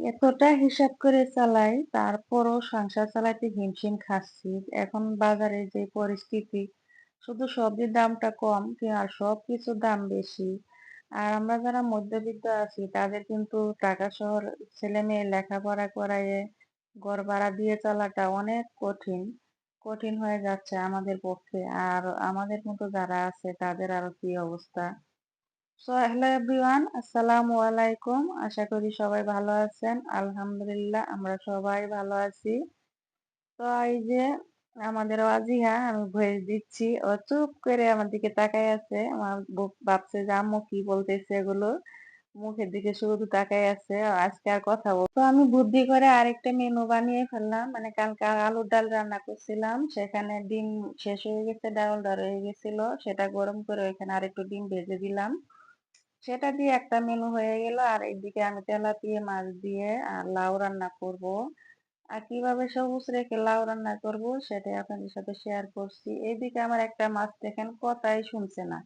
এতটা হিসাব করে চালাই, তারপরও সংসার চালাইতে হিমশিম খাচ্ছি। এখন বাজারে যে পরিস্থিতি, শুধু সবজির দামটা কম আর সব কিছুর দাম বেশি। আর আমরা যারা মধ্যবিত্ত আছি, তাদের কিন্তু টাকা শহর ছেলে মেয়ে লেখাপড়া করাইয়ে ঘর ভাড়া দিয়ে চলাটা অনেক কঠিন কঠিন হয়ে যাচ্ছে আমাদের পক্ষে। আর আমাদের মতো যারা আছে, তাদের আরও কি অবস্থা? সো হ্যালো এভরিওয়ান আসসালামু আলাইকুম আশা করি সবাই ভালো আছেন আলহামদুলিল্লাহ আমরা সবাই ভালো আছি তো এই যে আমাদের অজিহা আমি ভয়েস দিচ্ছি ও চুপ করে আমার দিকে তাকাই আছে আমার ভাবছে যে আম্মু কি বলতেছে এগুলো মুখের দিকে শুধু তাকাই আছে আজকে আর কথা বল তো আমি বুদ্ধি করে আরেকটা মেনু বানিয়ে ফেললাম মানে কালকে আলুর ডাল রান্না করছিলাম সেখানে ডিম শেষ হয়ে গেছে ডালটা রয়ে গেছিল সেটা গরম করে ওইখানে আরেকটু ডিম ভেজে দিলাম সেটা দিয়ে একটা মেনু হয়ে গেল। আর এইদিকে আমি তেলাপিয়া মাছ দিয়ে আর লাউ রান্না করব। আর কীভাবে সবুজ রেখে লাউ রান্না করব, সেটাই আপনাদের সাথে শেয়ার করছি। এইদিকে আমার একটা মাছ দেখেন, কথাই শুনছে না।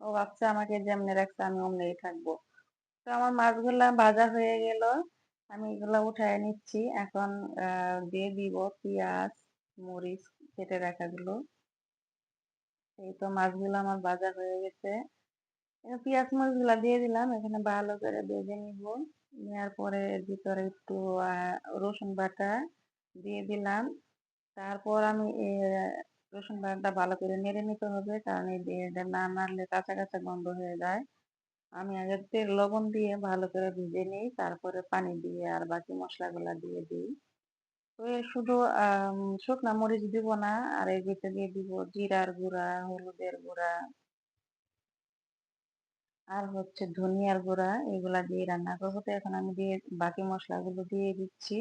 ও ভাবছে আমাকে যেমনি রাখছে আমি অমনি থাকব। তো আমার মাছগুলা ভাজা হয়ে গেল। আমি এগুলা উঠায় নিচ্ছি। এখন দিয়ে দিব পেঁয়াজ, মরিচ, কেটে রাখাগুলো এই তো মাছগুলো আমার ভাজা হয়ে গেছে। পেঁয়াজ মরিচগুলা দিয়ে দিলাম এখানে ভালো করে ভেজে নিব নেওয়ার পরে ভিতরে একটু রসুন বাটা দিয়ে দিলাম তারপর আমি রসুন বাটাটা ভালো করে নেড়ে নিতে হবে কারণ এটা না নাড়লে কাঁচা কাঁচা গন্ধ হয়ে যায় আমি আগে তেল লবণ দিয়ে ভালো করে ভেজে নিই তারপরে পানি দিয়ে আর বাকি মশলাগুলা দিয়ে দিই তো এর শুধু শুকনা মরিচ দিব না আর এর ভিতরে দিয়ে দিব জিরার গুঁড়া হলুদের গুঁড়া আর হচ্ছে ধনিয়ার গুঁড়া এগুলা দিয়ে রান্না করব। তো এখন আমি দিয়ে বাকি মশলাগুলো দিয়ে দিচ্ছি।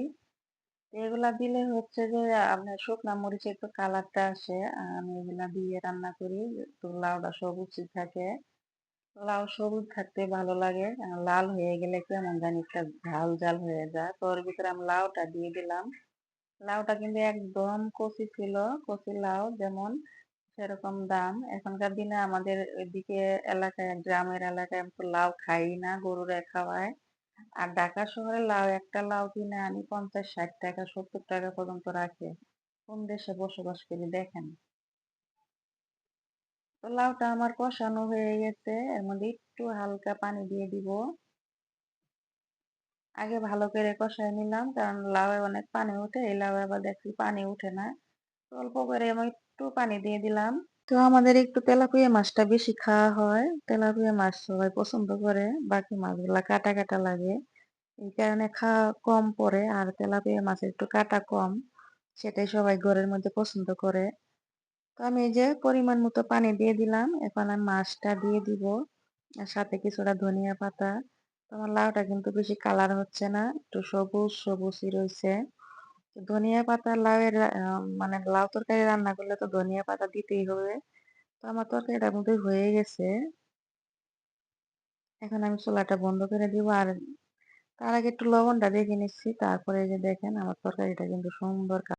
এগুলা দিলে হচ্ছে যে আপনার শুকনা মরিচের একটু কালারটা আসে আমি এগুলা দিয়ে রান্না করি। তো লাউটা সবুজ থাকে। লাউ সবুজ থাকতে ভালো লাগে লাল হয়ে গেলে কেমন জানি একটা ঝাল ঝাল হয়ে যায়। তো ওর ভিতরে আমি লাউটা দিয়ে দিলাম। লাউটা কিন্তু একদম কচি ছিল, কচি লাউ যেমন সেরকম দাম। এখনকার দিনে আমাদের ওইদিকে এলাকায়, গ্রামের এলাকায় আমি তো লাউ খাই না গরুরা খাওয়ায়। আর ঢাকা শহরে লাউ, একটা লাউ কিনে আনি পঞ্চাশ, ষাট টাকা, সত্তর টাকা পর্যন্ত রাখে। কোন দেশে বসবাস করি দেখেন। তো লাউটা আমার কষানো হয়ে গেছে, এর মধ্যে একটু হালকা পানি দিয়ে দিব। আগে ভালো করে কষাই নিলাম, কারণ লাউয়ে অনেক পানি উঠে এই লাউ আবার দেখছি পানি উঠে না। অল্প করে আমি একটু পানি দিয়ে দিলাম। তো আমাদের একটু তেলাপিয়া মাছটা বেশি খাওয়া হয়। তেলাপিয়া মাছ সবাই পছন্দ করে, বাকি মাছগুলা কাটা কাটা লাগে। এই কারণে খাওয়া কম পড়ে আর তেলাপিয়া মাছের একটু কাটা কম, সেটাই সবাই ঘরের মধ্যে পছন্দ করে। তো আমি এই যে পরিমাণ মতো পানি দিয়ে দিলাম, এখন আমি মাছটা দিয়ে দিব। আর সাথে কিছুটা ধনিয়া পাতা। তোমার লাউটা কিন্তু বেশি কালার হচ্ছে না, একটু সবুজ সবুজই রয়েছে। ধনিয়া পাতা লাউয়ের মানে লাউ তরকারি রান্না করলে তো ধনিয়া পাতা দিতেই হবে। তো আমার তরকারিটা মধ্যে হয়ে গেছে। এখন আমি চুলাটা বন্ধ করে দিব আর তার আগে একটু লবণটা দেখে নিচ্ছি। তারপরে যে দেখেন আমার তরকারিটা কিন্তু সুন্দর